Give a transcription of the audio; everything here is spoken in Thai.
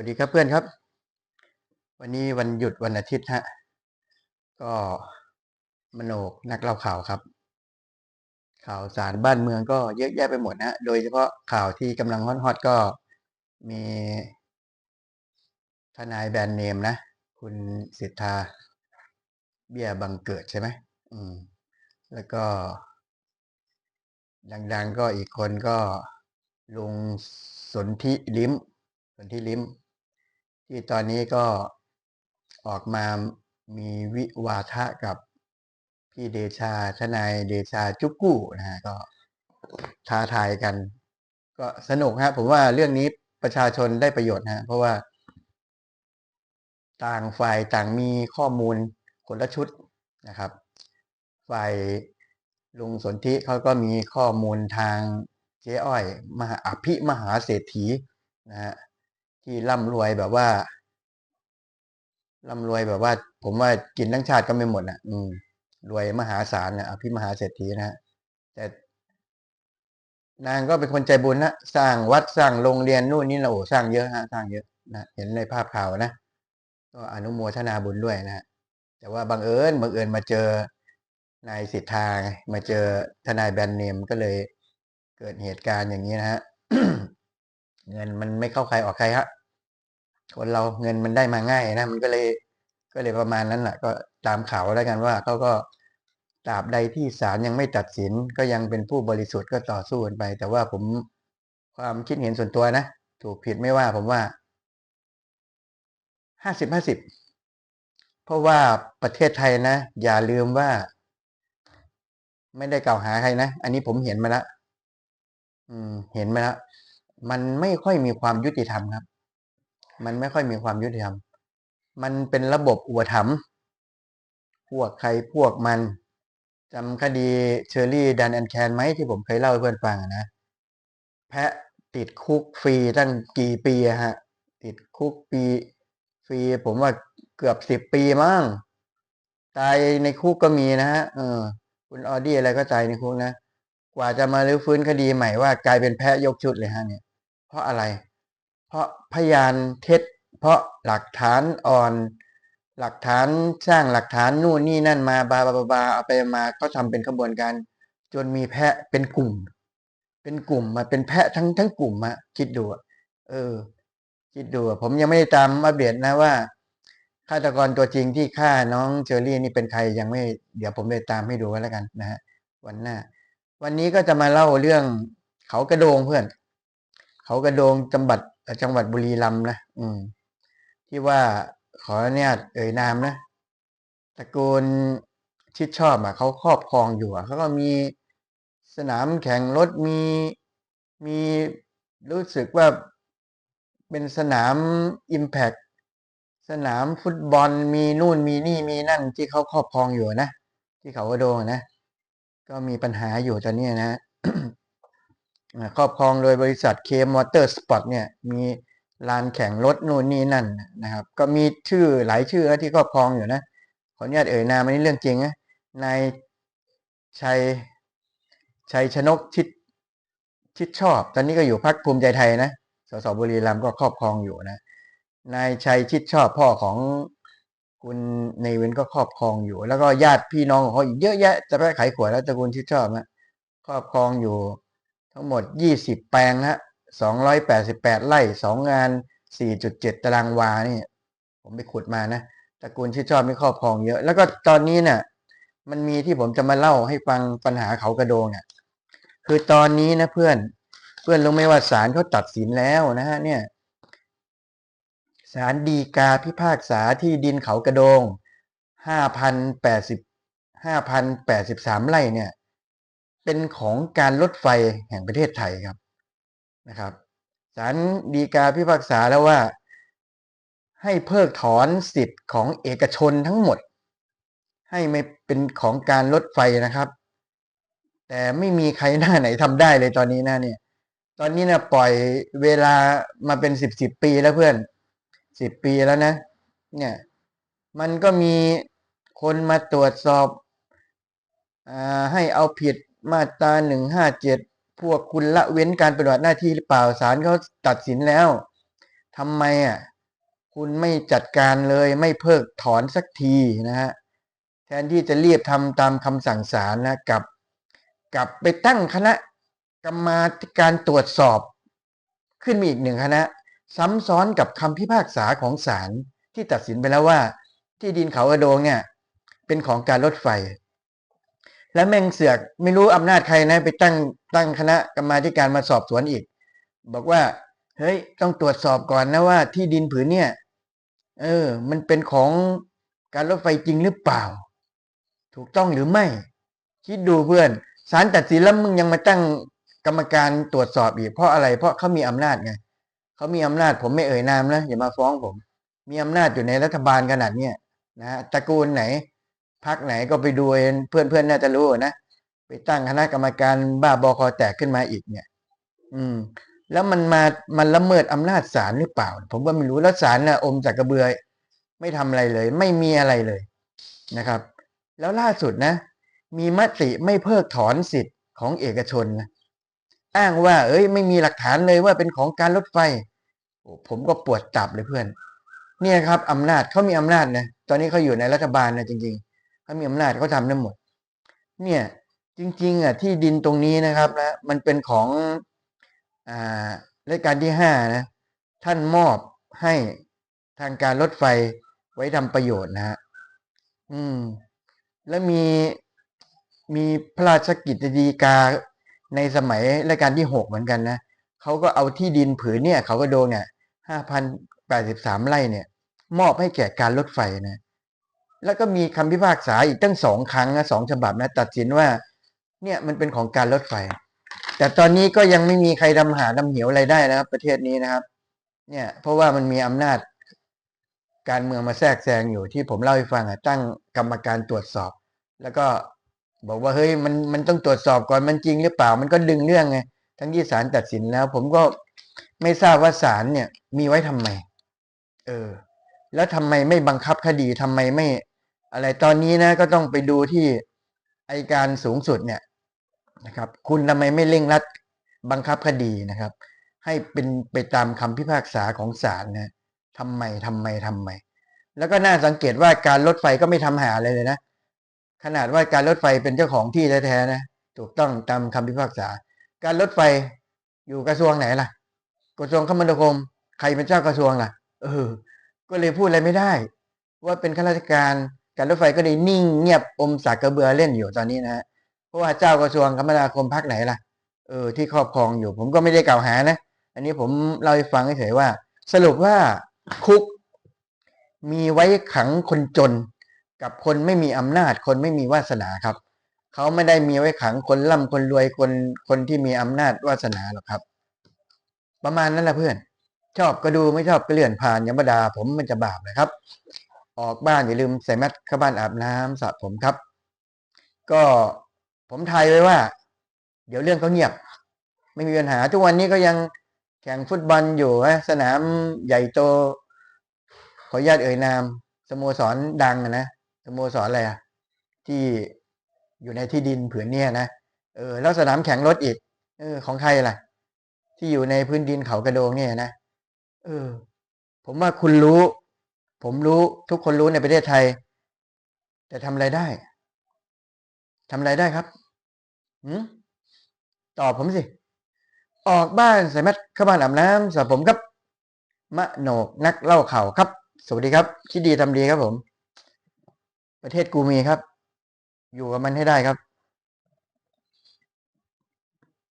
วัสดีครับเพื่อนครับ วันนี้วันหยุดวันอาทิตย์ฮะก็มโนกนักเล่าข่าวครับ ข่าวสารบ้านเมืองก็เยอะแยะไปหมดนะโดยเฉพาะข่าวที่กำลังฮอตๆก็มีทนายแบรนด์เนมนะ คุณสิทธา เบี้ยบังเกิดใช่ไหมอืม แล้วก็ ดังๆก็อีกคนก็ลุงสนธิลิ้มสนธิลิ้ม ที่ตอนนี้ก็ออกมามีวิวาทะกับพี่เดชาทนายเดชาจุกกู้นะฮะก็ท้าทายกัน ก็สนุกฮะผมว่าเรื่องนี้ประชาชนได้ประโยชน์ฮะเพราะว่า ต่างฝ่ายต่างมีข้อมูลคนละชุดนะครับ ฝ่ายลุงสนธิเขาก็มีข้อมูลทางเจ๊อ้อย มหาอภิมหาเศรษฐีนะฮะ ที่ร่ำรวยแบบว่าร่ำรวยแบบว่า ผมว่ากินทั้งชาติก็ไม่หมดอะ อืม รวยมหาศาลนะอภิมหาเศรษฐีนะฮะแต่นางก็เป็นคนใจบุญนะสร้างวัดสร้างโรงเรียนนู่นนี่นะโอ้สร้างเยอะฮะสร้างเยอะนะเห็นในภาพข่าวนะก็อนุโมทนาบุญด้วยนะฮะแต่ว่าบังเอิญบังเอิญมาเจอนายสิทธาไงมาเจอทนายแบรนด์เนมก็เลยเกิดเหตุการณ์อย่างนี้นะฮะเงินมันไม่เข้าใครออกใครฮะ คนเราเงินมันได้มาง่ายนะมันก็เลยก็เลยประมาณนั้นแหละก็ตามข่าวแล้วกันว่าเขาก็ตราบใดที่ศาลยังไม่ตัดสินก็ยังเป็นผู้บริสุทธิ์ก็ต่อสู้กันไป แต่ว่าผมความคิดเห็นส่วนตัวนะถูกผิดไม่ว่าผมว่าห้าสิบห้าสิบเพราะว่าประเทศไทยนะ อย่าลืมว่า ไม่ได้กล่าวหาใครนะ อันนี้ผมเห็นมาแล้วอืม เห็นมาแล้วมันไม่ค่อยมีความยุติธรรมครับ มันไม่ค่อยมีความยุติธรรม มันเป็นระบบอุปถัมภ์พวกใครพวกมันจำคดีเชอรี่ดันแอนแคนไหมที่ผมเคยเล่าให้เพื่อนฟังนะ แพะติดคุกฟรีตั้งกี่ปีฮะ ติดคุกปี ฟรี ผมว่าเกือบสิบปีมั้งตายในคุกก็มีนะฮะเออ คุณออดี้อะไรก็ตายในคุกนะ กว่าจะมาลื้อฟื้นคดีใหม่ว่ากลายเป็นแพะยกชุดเลยฮะเนี่ย เพราะอะไร เพราะพยานเท็จ เพราะหลักฐานอ่อน หลักฐานสร้างหลักฐานนู่นนี่นั่นมาบาบาบาบาเอาไปมาก็ทำเป็นขบวนการ จนมีแพะเป็นกลุ่ม เป็นกลุ่มมาเป็นแพะทั้งทั้งกลุ่มอะคิดดูเออ คิดดูผมยังไม่ได้ตามอัปเดตนะว่าฆาตกรตัวจริงที่ฆ่าน้องเชอรี่นี่เป็นใครยังไม่เดี๋ยวผมไปตามให้ดูกันแล้วกันนะฮะวันหน้า วันนี้ก็จะมาเล่าเรื่องเขากระโดงเพื่อน เขากระโดงจังหวัดจังหวัดบุรีรัมย์นะอืม ที่ว่าขอเนี่ยเอ่ยนามนะตระกูลชิดชอบอะเขาครอบครองอยู่อะเขาก็มีสนามแข่งรถมีมีรู้สึกว่าเป็นสนามอิมแพกสนามฟุตบอลมีนู่นมีนี่มีนั่นที่เขาครอบครองอยู่นะ ที่เขากระโดงนะ ก็มีปัญหาอยู่ตอนนี้นะ ครอบครองโดยบริษัทเคมอเตอร์สปอร์ตเนี่ยมีลานแข่งรถนู่นนี่นั่นนะครับ ก็มีชื่อหลายชื่อที่ครอบครองอยู่นะขออนุญาตเอ่ยนามอันนี้เรื่องจริงนะนายชัยชัยชนกชิดชิดชอบ ตอนนี้ก็อยู่พักภูมิใจไทยนะสสบุรีรัมย์ก็ครอบครองอยู่นะนายชัยชิดชอบพ่อของคุณในเว้นก็ครอบครองอยู่ แล้วก็ญาติพี่น้องของเขาอีกเยอะแยะจะไปไขขวดแล้วตระกูลชิดชอบนะครอบครองอยู่ ทั้งหมดยี่สิบแปลงฮะสองร้อยแปดสิบแปดไร่สองงานสี่จุดเจ็ดตารางวานี่ ผมไปขุดมานะตระกูลชิดชอบไม่ครอบครองเยอะ แล้วก็ตอนนี้เนี่ยมันมีที่ผมจะมาเล่าให้ฟังปัญหาเขากระโดงเนี่ยคือตอนนี้นะเพื่อนเพื่อนรู้ไหมว่าศาลเขาตัดสินแล้วนะฮะเนี่ยศาลดีกาพิพากษาที่ดินเขากระโดงห้าพันแปดสิบห้าพันแปดสิบสามไร่เนี่ย เป็นของการรถไฟแห่งประเทศไทยครับนะครับศาลดีกาพิพากษาแล้วว่า ให้เพิกถอนสิทธิ์ของเอกชนทั้งหมด ให้ไม่เป็นของการรถไฟนะครับ แต่ไม่มีใครหน้าไหนทำได้เลยตอนนี้นะเนี่ย ตอนนี้นะปล่อยเวลามาเป็นสิบสิบปีแล้วเพื่อนสิบปีแล้วนะ เนี่ย มันก็มีคนมาตรวจสอบอให้เอาผิด มาตราหนึ่งห้าเจ็ดพวกคุณละเว้นการปฏิบัติหน้าที่หรือเปล่าศาลเขาตัดสินแล้วททำไมอะคุณไม่จัดการเลยไม่เพิกถอนสักทีนะฮะแทนที่จะเรียบทำตามคำสั่งศาลนะกับกลับไปตั้งคณะกรรมาการตรวจสอบ ขึ้นมีอีกหนึ่งคณะ ซ้ำซ้อนกับคำพิพากษาของศาลที่ตัดสินไปแล้วว่า ที่ดินเขากระโดงเนี่ยเป็นของการรถไฟ และแม่งเสือกไม่รู้อำนาจใครนะไปตั้งตั้งคณะกรรมาการมาสอบสวนอีก บอกว่า เฮ้ย ต้องตรวจสอบก่อนนะว่าที่ดินผืนเนี่ย เออ มันเป็นของการรถไฟจริงหรือเปล่า ถูกต้องหรือไม่ คิดดูเพื่อนศาลตัดสินแล้วมึงยังมาตั้งกรรมการตรวจสอบอีกเพราะอะไร เพราะเขามีอำนาจไงเขามีอำนาจผมไม่เอ่ยนามนะอย่ามาฟ้องผม มีอำนาจอยู่ในรัฐบาลขนาดเนี้ยนะตระกูลไหน พักไหนก็ไปดูเองเพื่อนเพื่อนๆน่าจะรู้นะไปตั้งคณะกรรมการบ้าบอคอแตกขึ้นมาอีกเนี่ย อืม แล้วมันมามันละเมิดอำนาจศาลหรือเปล่า ผมก็ไม่รู้แล้วศาลน่ะอมจากกระเบือไม่ทำอะไรเลย ไม่มีอะไรเลยนะครับ แล้วล่าสุดนะ มีมติไม่เพิกถอนสิทธิ์ของเอกชนนะอ้างว่า เอ้ย ไม่มีหลักฐานเลยว่าเป็นของการรถไฟโอ้ผมก็ปวดตับเลยเพื่อน เนี่ยครับอำนาจเขามีอำนาจนะตอนนี้เขาอยู่ในรัฐบาลนะจริง ๆ เขามีอำนาจเขาทำได้หมด เนี่ยจริงๆอะที่ดินตรงนี้นะครับนะมันเป็นของอ่ารายการที่ห้านะท่านมอบให้ทางการรถไฟไว้ทำประโยชน์นะฮะอืม แล้วมีมีพระราชกิจฎีกาในสมัยรายการที่หกเหมือนกันนะเขาก็เอาที่ดินผืนเนี่ย เขาก็โดนเนี่ยห้าพันแปดสิบสามไร่เนี่ย มอบให้แก่การรถไฟนะ แล้วก็มีคำพิพากษาอีกตั้งสองครั้งนะสองฉบับนะตัดสินว่า เนี่ยมันเป็นของการรถไฟ แต่ตอนนี้ก็ยังไม่มีใครดำหาดำเหวอะไรได้นะครับ ประเทศนี้นะครับ เนี่ย เพราะว่ามันมีอำนาจ การเมืองมาแทรกแซงอยู่ที่ผมเล่าให้ฟังอะตั้งกรรมการตรวจสอบ แล้วก็บอกว่าเฮ้ยมันมันต้องตรวจสอบก่อนมันจริงหรือเปล่า มันก็ดึงเรื่องไงทั้งที่ศาลตัดสินแล้ว ผมก็ไม่ทราบว่าศาลเนี่ย มีไว้ทำไม เออ แล้วทำไมไม่บังคับคดีทำไมไม่ อะไรตอนนี้นะก็ต้องไปดูที่อัยการสูงสุดเนี่ยนะครับ คุณทำไมไม่เร่งรัดบังคับคดีนะครับ ให้เป็นไปตามคำพิพากษาของศาลนะทำไมทำไมทำไม แล้วก็น่าสังเกตว่าการรถไฟก็ไม่ทำหาอะไรเลยนะ ขนาดว่าการรถไฟเป็นเจ้าของที่แท้ๆนะถูกต้องตามคำพิพากษา การรถไฟอยู่กระทรวงไหนล่ะ กระทรวงคมนาคม ใครเป็นเจ้ากระทรวงล่ะ เออ ก็เลยพูดอะไรไม่ได้ ว่าเป็นข้าราชการ การรถไฟก็เลยนิ่งเงียบอมสากกระเบือเล่นอยู่ตอนนี้นะฮะเพราะว่าเจ้ากระทรวงคมนาคมพักไหนล่ะเออที่ครอบครองอยู่ ผมก็ไม่ได้กล่าวหานะ อันนี้ผมเล่าให้ฟังเฉยๆว่า สรุปว่าคุกมีไว้ขังคนจน กับคนไม่มีอำนาจ คนไม่มีวาสนาครับเขาไม่ได้มีไว้ขังคนร่ำคนรวยคนคนที่มีอำนาจวาสนาหรอกครับ ประมาณนั้นแหละเพื่อน ชอบก็ดูไม่ชอบก็เลื่อนผ่านยมดาผมมันจะบาปนะครับ ออกบ้านอย่าลืมใส่แมสเข้าบ้านอาบน้ำสระผมครับ ก็ผมทายไว้ว่า เดี๋ยวเรื่องก็เงียบ ไม่มีปัญหาทุกวันนี้ก็ยังแข่งฟุตบอลอยู่นะสนามใหญ่โต ขออนุญาตเอ่ยนาม สโมสรดังอะนะสโมสรอะไรอะที่อยู่ในที่ดินผืนเนี้ยนะเออแล้วสนามแข่งรถอีกเออ ของใครล่ะ ที่อยู่ในพื้นดินเขากระโดงเนี่ยนะเออ ผมว่าคุณรู้ ผมรู้ทุกคนรู้ในประเทศไทย แต่ทำอะไรได้ทำอะไรได้ครับหืมตอบผมสิ ออกบ้านใส่แมสเข้าบ้านอาบน้ำสระผมครับ มะโหนกนักเล่าข่าวครับ สวัสดีครับคิดดีทำดีครับผม ประเทศกูมีครับ อยู่กับมันให้ได้ครับ